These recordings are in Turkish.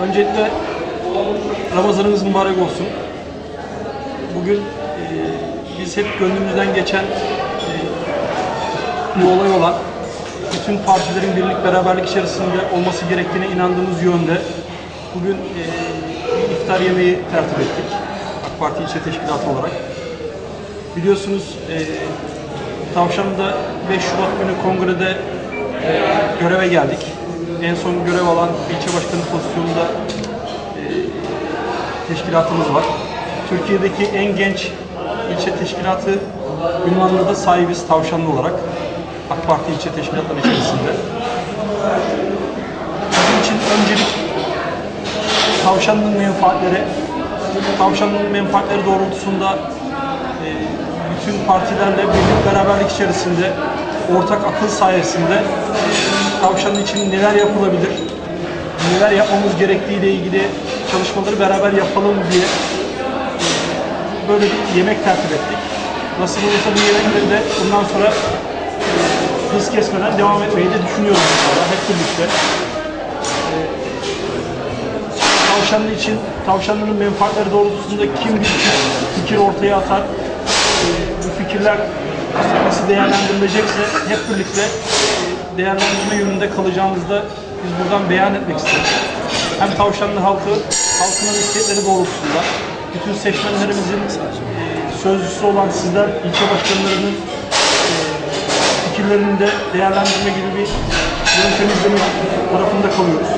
Öncelikle Ramazanımız mübarek olsun. Bugün e, biz hep gönlümüzden geçen e, bir olay olan bütün partilerin birlik beraberlik içerisinde olması gerektiğine inandığımız yönde bugün e, bir iftar yemeği tertip ettik. AK Parti İlçe Teşkilatı olarak. Biliyorsunuz e, Tavşan'da 5 Şubat günü kongrede e, göreve geldik. En son görev alan ilçe başkanı pozisyonunda e, teşkilatımız var. Türkiye'deki en genç ilçe teşkilatı ünvanına da sahibiz Tavşanlı olarak. AK Parti ilçe teşkilatları içerisinde. Bizim için öncelik Tavşanlı'nın menfaatleri, Tavşanlı'nın menfaatleri doğrultusunda e, bütün partilerle birlik beraberlik içerisinde ortak akıl sayesinde Tavşanlı için neler yapılabilir, neler yapmamız gerektiği ile ilgili çalışmaları beraber yapalım diye e, böyle bir yemek tertip ettik. Nasıl olursa bu yemekleri de bundan sonra e, hız kesmeden devam etmeyi de düşünüyoruz inşallah hep birlikte. Tavşanlı için, tavşanlının menfaatleri doğrultusunda kim bir fikir ortaya atar, e, bu fikirler nasıl değerlendirilecekse hep birlikte e, değerlendirme yönünde kalacağımızda biz buradan beyan etmek isteriz. Hem tavşanlı halkı, halkının istekleri doğrultusunda, bütün seçmenlerimizin e, sözcüsü olan sizler, ilçe başkanlarının e, fikirlerini de değerlendirme gibi bir yöntem tarafında kalıyoruz.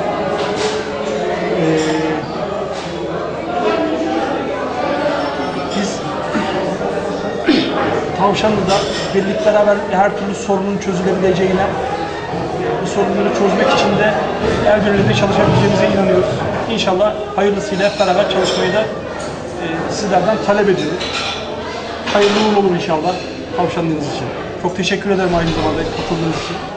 Tavşanlı'da birlik beraber her türlü sorunun çözülebileceğine, bu sorunları çözmek için de el birliğinde çalışabileceğimize inanıyoruz. İnşallah hayırlısıyla hep beraber çalışmayı da e, sizlerden talep ediyoruz. Hayırlı uğurlu olur inşallah Tavşanlığınız için. Çok teşekkür ederim aynı zamanda katıldığınız için.